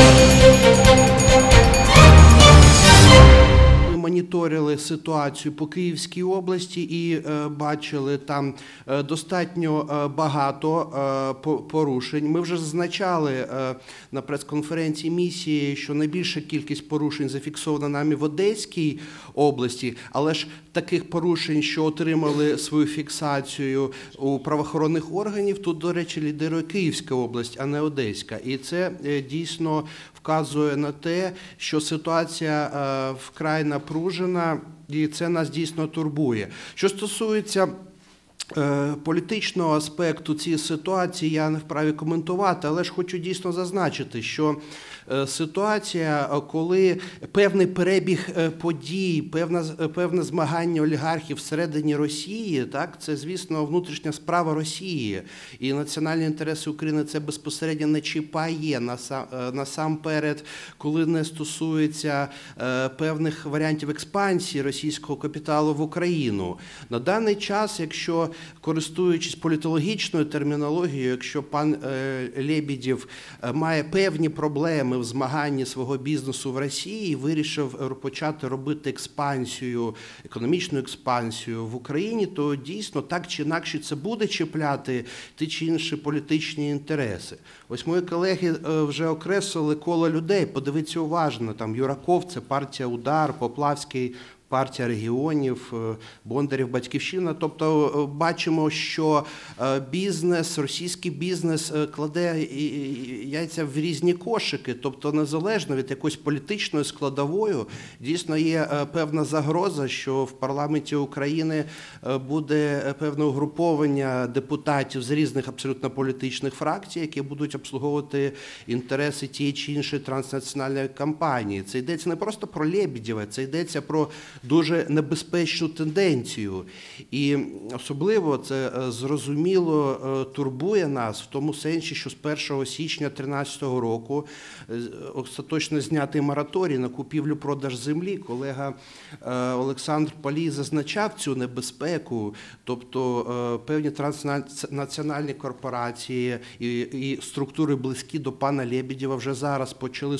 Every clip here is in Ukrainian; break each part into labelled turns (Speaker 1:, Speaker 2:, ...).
Speaker 1: Ми моніторили ситуацію по Київській області і е, бачили там е, достатньо е, багато порушень. Ми вже зазначали на прес-конференції місії, що найбільша кількість порушень зафіксована нами в Одеській області, але ж таких порушень, що отримали свою фіксацію у правоохоронних органів, тут, до речі, лідирує Київська область, а не Одеська. І це дійсно вказує на те, що ситуація вкрай напружена, і це нас дійсно турбує. Що стосується політичного аспекту цієї ситуації, я не вправі коментувати, але ж хочу дійсно зазначити, що е, ситуація, е, коли певний перебіг е, подій, певна, з- е, певне змагання олігархів всередині Росії, так, це, звісно, внутрішня справа Росії. І національні інтереси України це безпосередньо не чіпає наса- е, насамперед, коли не стосується е, певних варіантів експансії російського капіталу в Україну. На даний час, якщо користуючись політологічною термінологією, якщо пан е, Лебідєв е, має певні проблеми в змаганні свого бізнесу в Росії, вирішив почати робити експансію, економічну експансію в Україні, то дійсно так чи інакше це буде чіпляти ті чи інші політичні інтереси. Ось мої колеги е, вже окреслили коло людей. Подивіться уважно. Там Юраков, це партія Удар, Поплавський. Партія регіонів, е, Бондарів, Батьківщина. Тобто е, бачимо, що е, бізнес, російський бізнес кладе яйця в різні кошики, тобто незалежно від якоїсь політичної складової, дійсно є певна загроза, що в парламенті України буде певне угруповання депутатів з різних абсолютно політичних фракцій, які будуть обслуговувати інтереси тієї чи іншої транснаціональної компанії. Це йдеться не просто про Лебедєва, це йдеться про дуже небезпечну тенденцію. І особливо це е, зрозуміло е, турбує нас в тому сенсі, що з 1 січня 2013 року е, остаточно знятий мораторій на купівлю-продаж землі. Колега Олександр Палій зазначав цю небезпеку, тобто певні транснаціональні корпорації і, структури близькі до пана Лебедєва вже зараз почали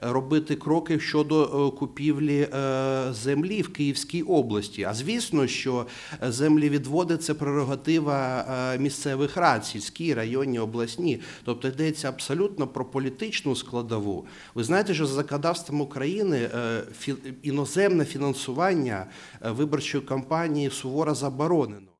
Speaker 1: робити кроки щодо купівлі е, землі в Київській області. А звісно, що землі відводи це прерогатива е, місцевих рад, сільські, районні, обласні. Тобто йдеться абсолютно про політичну складову. Ви знаєте, що за законодавством України е, іноземне фінансування е, виборчої кампанії суворо заборонено.